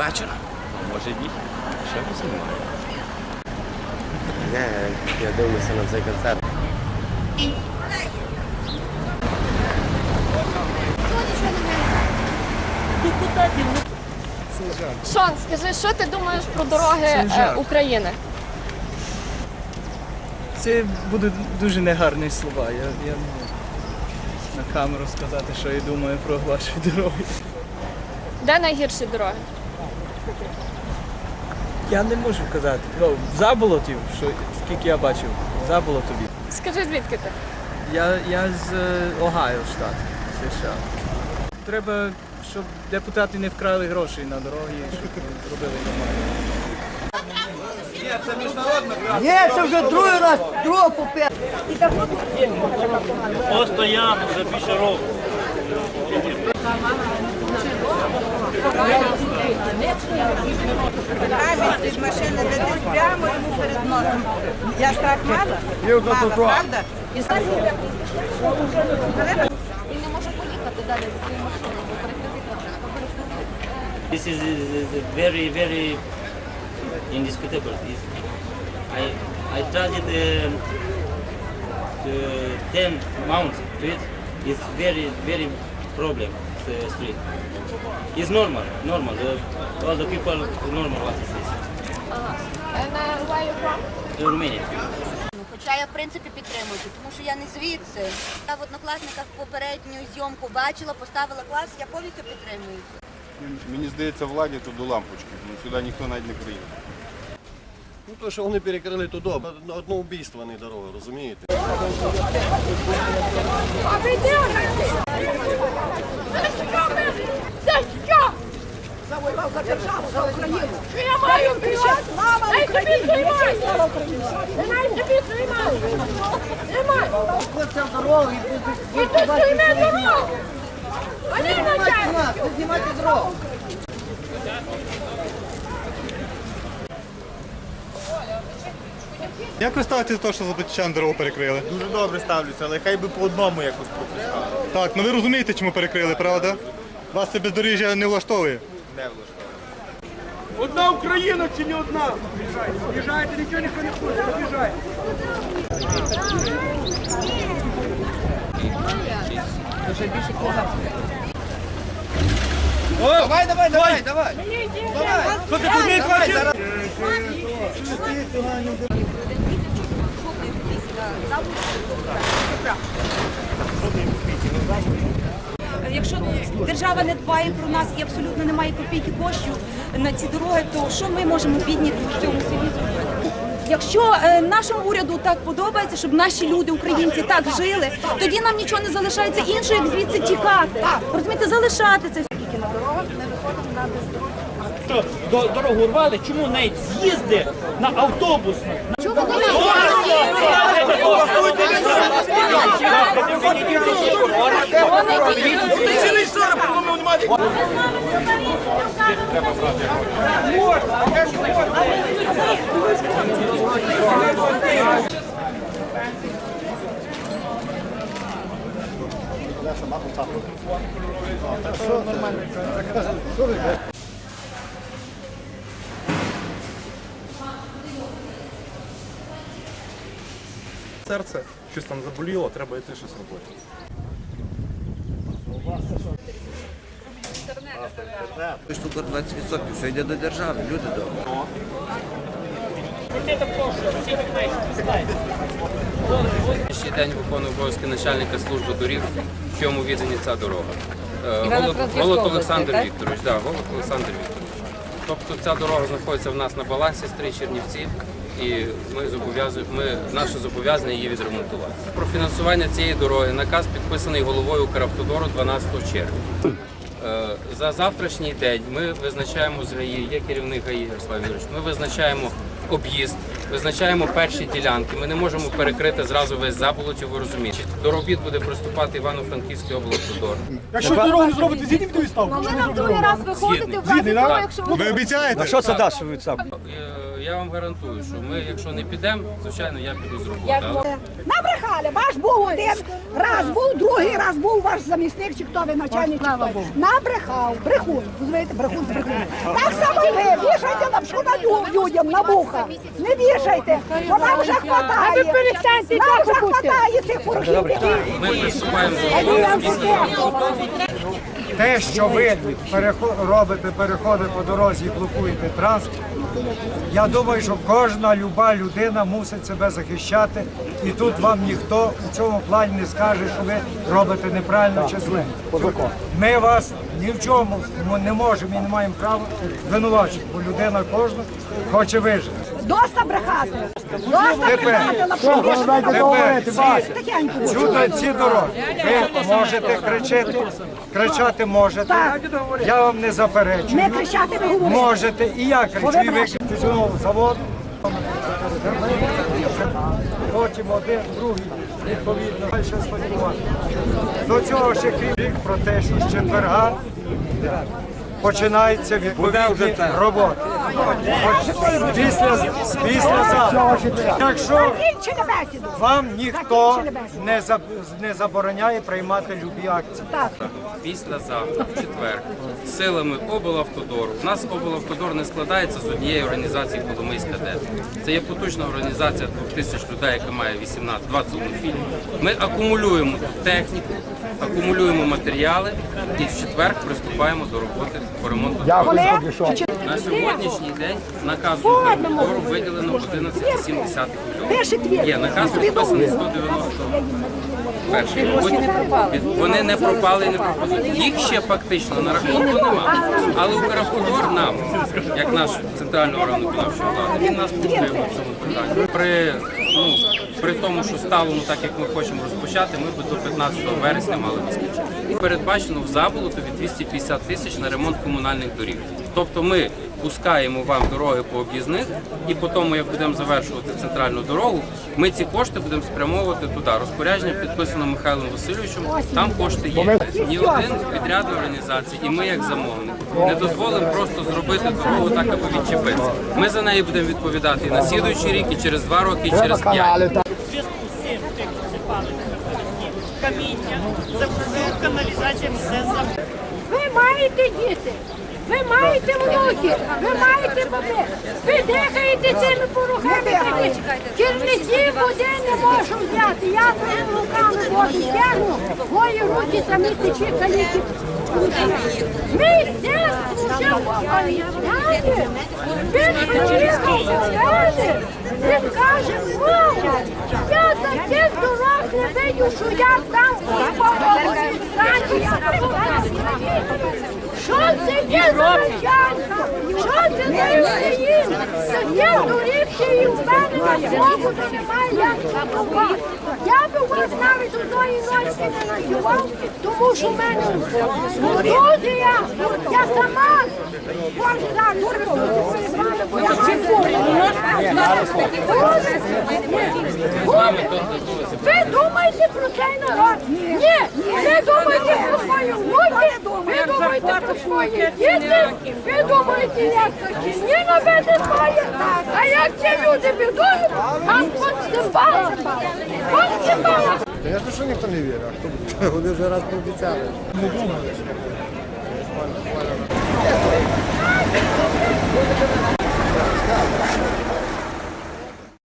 вечора. Може ні. Ще не знімаю. Не, я дивлюся на цей концерт. Шон, скажи, що ти думаєш про дороги е. України? Це будуть дуже негарні слова. Я, я не можу на камеру сказати, що я думаю про ваші дороги. Де найгірші дороги? Я не можу казати. Ну, заболотів, що скільки я бачив, в заболотові. Скажи, звідки ти? Я, я з е, Огайо, штат США. Треба, щоб депутати не вкрали гроші на дороги, щоб робили нормально. Ні, це вже другий раз, друга попер. Постоянно вже більше року. Камінь від машини летить прямо йому перед носом. Я страх мала? Мала, правда? І не може поїхати далі зі своєю машиною, бо перекритий This is, is, is very, very indisputable. I, I tried it um, to 10 mount to it. It's very, very problem, the street. It's normal, normal. The, all the people normal what is this. And uh, where you from? The Romania. Хоча я в принципі підтримую, тому що я не звідси. Я в однокласниках попередню зйомку бачила, поставила клас, я повністю підтримую. Мені здається, владі тут до лампочки. Ну, Сюди ніхто навіть не приїде. Ну то, що вони перекрили туди, на одне вбійство не дорога, розумієте? Я маю кричати! Слава Україні! Слава Україні! Тримай тобі, тримай! Тримай! Це дорогу і ти прийме дорогу! Вони начальники! Знімайте дорогу. Як ви ставитесь до того, що забличан дорогу перекрили? Дуже добре ставлюся, але хай би по одному якось пропускали. Так, ну ви розумієте, чому перекрили, правда? Вас це бездоріжжя не влаштовує. Не влаштовує. Одна Україна чи не одна? Біжайте, нічого ніхто не хоче, біжайте. Давай, давай, давай, давай. Якщо держава не дбає про нас і абсолютно немає копійки коштів на ці дороги, то що ми можемо бідні в цьому селі зробити? Якщо е, нашому уряду так подобається, щоб наші люди, українці, так жили, тоді нам нічого не залишається іншого, як звідси тікати. Розумієте, залишати це. Дорогу рвали, чому навіть з'їзди на автобус? Серце щось там заболіло, треба йти щось робити. Штука 20%, все йде до держави, люди добрі. Ще день виконую обов'язки начальника служби доріг, в чому віддані ця дорога. Е, Голод, Голод Олександр Вікторович, да, Голод Олександр Вікторович. Тобто ця дорога знаходиться в нас на балансі Стрий Чернівці, і ми зобов'язуємо, наше зобов'язання її відремонтувати. Про фінансування цієї дороги наказ підписаний головою Укравтодору 12 червня. Е, За завтрашній день ми визначаємо з ГАІ, є керівник ГАІ Ярослав Юрійович, ми визначаємо об'їзд, визначаємо перші ділянки. Ми не можемо перекрити зразу весь заболотів, ви розумієте. До робіт буде приступати Івано-Франківський облавтодор. Якщо дорогу не зробити, зійдіть відставку. Ви нам другий раз виходите в разі того, якщо ви Ви обіцяєте? Що це дасть відставку? Е, я вам гарантую, що ми, якщо не підемо, звичайно, я піду з роботи. Але Набрехали, ваш був один раз був, другий раз був ваш замісник, чи хто ви начальник. чи хто. Набрехав, брехун, розумієте, брехун, брехун. Так само і ви, вішайте лапшу на лю- людям, на вуха. Не вішайте, бо нам вже хватає. А Нам вже хватає цих порохів. ми приступаємо до роботи. Те, що ви робите переходи по дорозі і блокуєте транспорт, я думаю, що кожна люба людина мусить себе захищати, і тут вам ніхто у цьому плані не скаже, що ви робите неправильно чи зле. Ми вас ні в чому не можемо і не маємо права звинувачити, бо людина кожна хоче вижити. Доста брехати. Доста брехати, вішати. ці, дороги. Ви можете кричати, кричати можете. Я вам не заперечую. Ми кричати не говоримо. Можете, і я кричу, і ви знову завод. Потім один, другий, відповідно, далі слідкувати. До цього ще крім про те, що з четверга починаються відповідні роботи. Після, після завтра. Так що вам ніхто не, за- не забороняє приймати любі акції. Так. Післязавтра, в четвер, силами облавтодору. У нас облавтодор не складається з однієї організації Коломийська ДЕТ. Це є потужна організація 2000 людей, яка має 18-21 фільм. Ми акумулюємо тут техніку, акумулюємо матеріали і в четвер приступаємо до роботи по ремонту. На сьогоднішній день наказом облавтодору виділено 11,7 Пише мільйона. твір. Є наказ підписаний 190 перший. Від- Вони не пропали і не пропадуть. Їх ще фактично на рахунку нема. Але Укравтодор нам, як наш центральний орган виконавчої влади, він нас підтримує в цьому питанні. При, ну, при тому, що сталому, так як ми хочемо розпочати, ми б до 15 вересня мали би скінчити. Передбачено в заболотові 250 тисяч на ремонт комунальних доріг. Тобто ми пускаємо вам дороги по об'їзних, і по тому, як будемо завершувати центральну дорогу, ми ці кошти будемо спрямовувати туди. Розпорядження підписано Михайлом Васильовичем. Там кошти є. Ні один підрядної організації, і ми, як замовник, не дозволимо просто зробити дорогу так, аби відчепитися. Ми за неї будемо відповідати і на слідуючий рік, і через два роки, і через п'ять. Каміння, запустив каналізація все за Ви маєте діти, ви маєте внуки, ви маєте баби, ви дихаєте цими порохами. Керівників води не можу взяти. Я своїми руками воду тягну, мої руки самі течі каліки. Мій син служив в Афганістані. Він приїхав до мене. Він каже, таких дорог не видів, що я там у. Що це є за началька? Що це за Україна? Таке доріг ще і в мене на свободу немає, як шанувати. Я би вас навіть одної ночі не ночував, тому що в мене Грузія, я сама Боже, так, ви думаєте про цей народ? Ні, ви думаєте про свою мову, ви думаєте про свої діти, ви думаєте, як такі ненавиди має, а як ці люди бідують, а подстимбали. Подстимбали. Звісно, що ніхто не вірить, вони вже раз пообіцяли. Не думали.